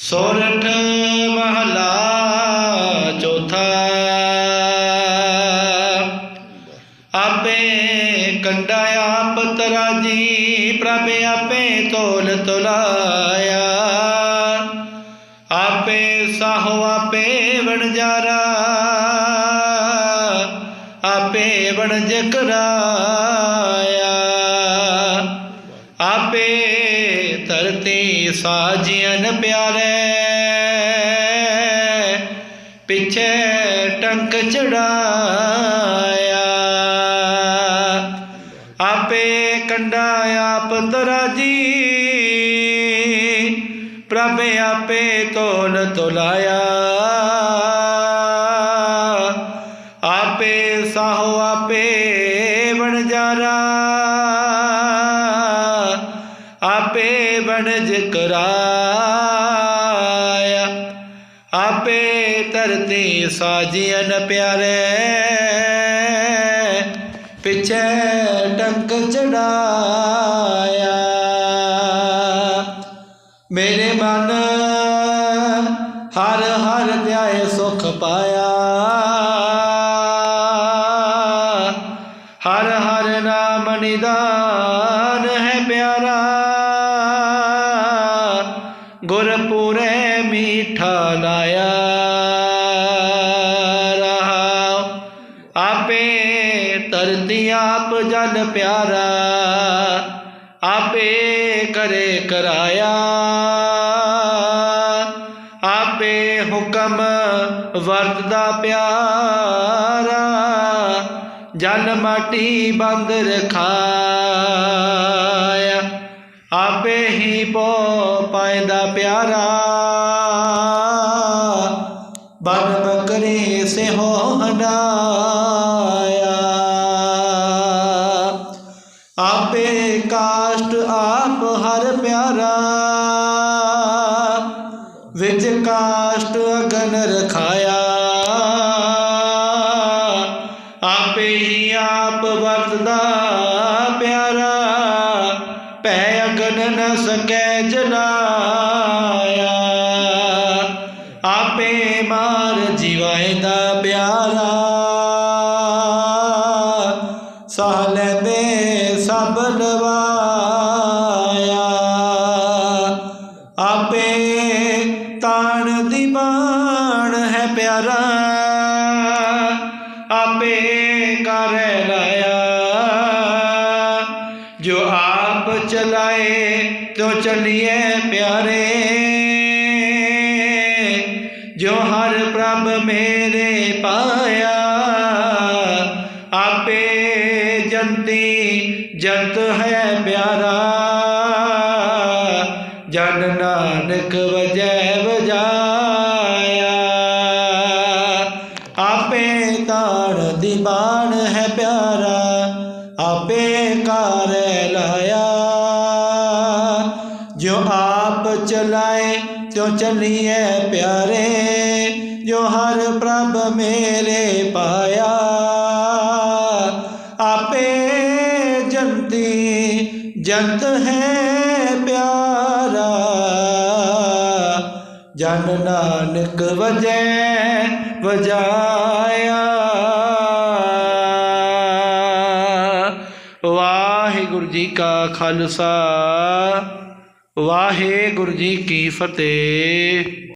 ਸੋਰਠ ਮਹਲਾ ਚੌਥਾ। ਆਪੇ ਕੰਡਾ ਆਪ ਤਰਾਜੀ, ਪ੍ਰਭ ਆਪੇ ਤੋਲ ਤੁਲਾਇਆ। ਆਪੇ ਸਾਹੋ ਆਪੇ ਵਣਜਾਰਾ ਆਪੇ ਵਣਜ ਕਰਾਇਆ ਆਪੇ ਧਰਤੀ ਸਾਜੀਆਂ ਪਿਆਰੇ। ਪਿੱਛੇ ਟੰਕ ਚੜਾਇਆ। ਆਪੇ ਕੰਡਾ ਆਪ ਤਰਾਜੀ। ਪ੍ਰਭ ਆਪੇ ਤੋਲ ਤੁਲਾਇਆ। ਆਪੇ ਸਾਹੋ ਆਪੇ ਵਣਜਾਰਾ ਆਪੇ ਵਣਜ ਕਰਾਇਆ ਆਪੇ ਧਰਤੀ ਸਾਜੀਨ ਪਿਆਰੇ। ਪਿਛੇ ਟੰਕ ਚੜਾਇਆ। ਮੇਰੇ ਮਨ ਹਰ ਹਰ ਧਿਆਏ ਸੁਖ ਪਾਇਆ। ਹਰ ਹਰ ਨਾਮ ਨਿਦਾਨ ਹੈ ਪਿਆਰਾ। ਗੁਰਪੂਰੇ ਲਾਇਆ ਰਹਾ। ਆਪੇ ਧਰਤੀ ਆਪ ਜਨ ਪਿਆਰਾ। ਆਪੇ ਕਰੇ ਕਰਾਇਆ। ਆਪੇ ਹੁਕਮ ਵਰਤਦਾ ਪਿਆਰਾ। ਜਨ ਮਾਟੀ ਬੰਦ ਰਖਾਇਆ। ਆਪੇ ਹੀ ਪੋ ਪਾਇਦਾ ਪਿਆਰਾ। ਬਨ ਬਕਰੇ ਸੇ ਹੋ ਹੰਡਾਇਆ। ਆਪੇ ਕਾਸ਼ਟ ਆਪ ਹਰ ਪਿਆਰਾ, ਵਿੱਚ ਕਾਸ਼ਟ ਅਗਨ ਰਖਾਇਆ। ਆਪੇ ਹੀ ਆਪ ਵਰਤਦਾ ਪਿਆਰਾ, ਭੈ ਅਗਨ ਨ ਸਕੈ ਜਲਾਇਆ ਆਪੇ ਜੀਵਾਏ ਦਾ ਪਿਆਰਾ, ਸਾਹ ਲੈਂਦੇ ਸਭ ਲਵਾਇਆ। ਆਪੇ ਤਾਣ ਦੀ ਬਾਣ ਹੈ ਪਿਆਰਾ, ਆਪੇ ਕਰ ਲਾਇਆ। ਜੋ ਆਪ ਚਲਾਏ, ਤੋ ਚਲਿਏ ਪਿਆਰੇ। ਜੋ ਹਰ ਪ੍ਰਭ ਮੇਰੇ ਪਾਇਆ, ਆਪੇ ਜੰਤੀ ਜੰਤ ਹੈ ਪਿਆਰਾ। ਜਨ ਨਾਨਕ ਵਜੈ ਵਜਾਇਆ ਆਪੇ ਤਾਣ ਦੀ ਬਾਣ ਹੈ ਪਿਆਰਾ, ਆਪੇ ਕਾਰ ਲਾਇਆ। ਜੋ ਆਪ ਚਲਾਏ, ਤਿਉ ਚਲੀਏ ਪਿਆਰੇ। ਹਰ ਪ੍ਰਭ ਮੇਰੇ ਪਾਇਆ। ਆਪੇ ਜੰਤੀ ਜੰਤ ਹੈ ਪਿਆਰਾ। ਜਨ ਨਾਨਕ ਵਜੈ ਵਜਾਇਆ। ਵਾਹਿਗੁਰੂ ਜੀ ਕਾ ਖਾਲਸਾ। ਵਾਹਿਗੁਰੂ ਜੀ ਕੀ ਫਤਿਹ।